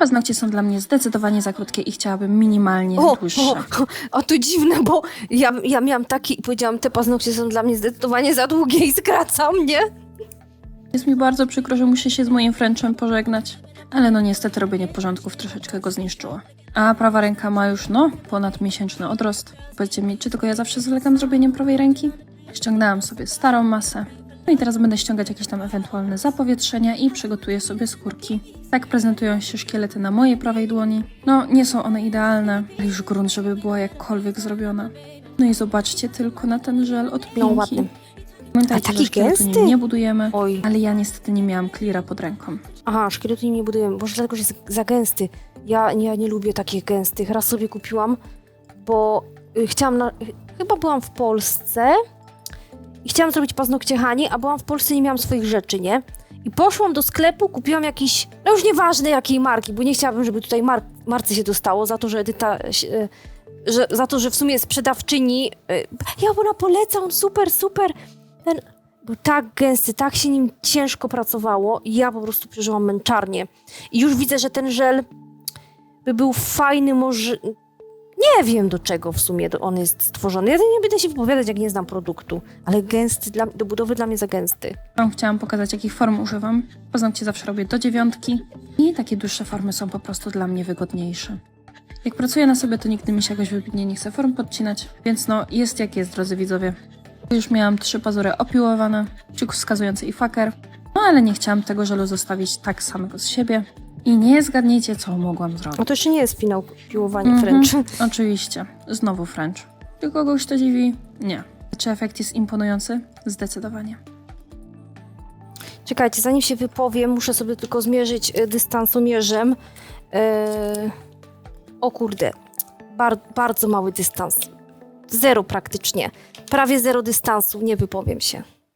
paznokcie są dla mnie zdecydowanie za krótkie i chciałabym minimalnie O, dłuższe. o, o, to dziwne, bo ja, ja miałam taki i powiedziałam, te paznokcie są dla mnie zdecydowanie za długie i skraca mnie. Jest mi bardzo przykro, że muszę się z moim Frenchem pożegnać. Ale no niestety robienie porządków troszeczkę go zniszczyło. A prawa ręka ma już, no, ponad miesięczny odrost. Powiedzcie mi, czy tylko ja zawsze zalegam z robieniem prawej ręki? Ściągnęłam sobie starą masę. No i teraz będę ściągać jakieś tam ewentualne zapowietrzenia i przygotuję sobie skórki. Tak prezentują się szkielety na mojej prawej dłoni. No, nie są one idealne, ale już grunt, żeby była jakkolwiek zrobiona. No i zobaczcie tylko na ten żel od Pinki. No, ładny. Pamiętajcie, A taki że szkieletu nie budujemy, Oj. ale ja niestety nie miałam cleara pod ręką. Aha, szkieletu nie budujemy, może dlatego, że jest za gęsty. Ja, ja nie lubię takich gęstych. Raz sobie kupiłam, bo y, chciałam na... Chyba byłam w Polsce i chciałam zrobić paznokcie Hani, a byłam w Polsce i nie miałam swoich rzeczy, nie? I poszłam do sklepu, kupiłam jakiś, no już nieważne jakiej marki, bo nie chciałabym, żeby tutaj mar marce się dostało za to, że Edyta, y, że, za to, że w sumie sprzedawczyni, y, ja ona poleca, on super, super, ten był tak gęsty, tak się nim ciężko pracowało i ja po prostu przeżyłam męczarnię. I już widzę, że ten żel by był fajny, może... Nie wiem do czego w sumie on jest stworzony. Ja nie będę się wypowiadać, jak nie znam produktu, ale gęsty, dla, do budowy dla mnie za gęsty. Chciałam pokazać, jakich form używam. Paznokcie zawsze robię do dziewiątki i takie dłuższe formy są po prostu dla mnie wygodniejsze. Jak pracuję na sobie, to nigdy mi się jakoś wybitnie nie chce form podcinać, więc no, jest jak jest, drodzy widzowie. Już miałam trzy pazury opiłowane, psiuk wskazujący i faker, no ale nie chciałam tego żelu zostawić tak samego z siebie. I nie zgadnijcie, co mogłam zrobić. No to jeszcze nie jest finał piłowania Mhm, French. Oczywiście. Znowu French. Czy kogoś to dziwi? Nie. Czy efekt jest imponujący? Zdecydowanie. Czekajcie, zanim się wypowiem, muszę sobie tylko zmierzyć e, dystansomierzem. E, o kurde, Bar bardzo mały dystans. Zero praktycznie. Prawie zero dystansu, nie wypowiem się.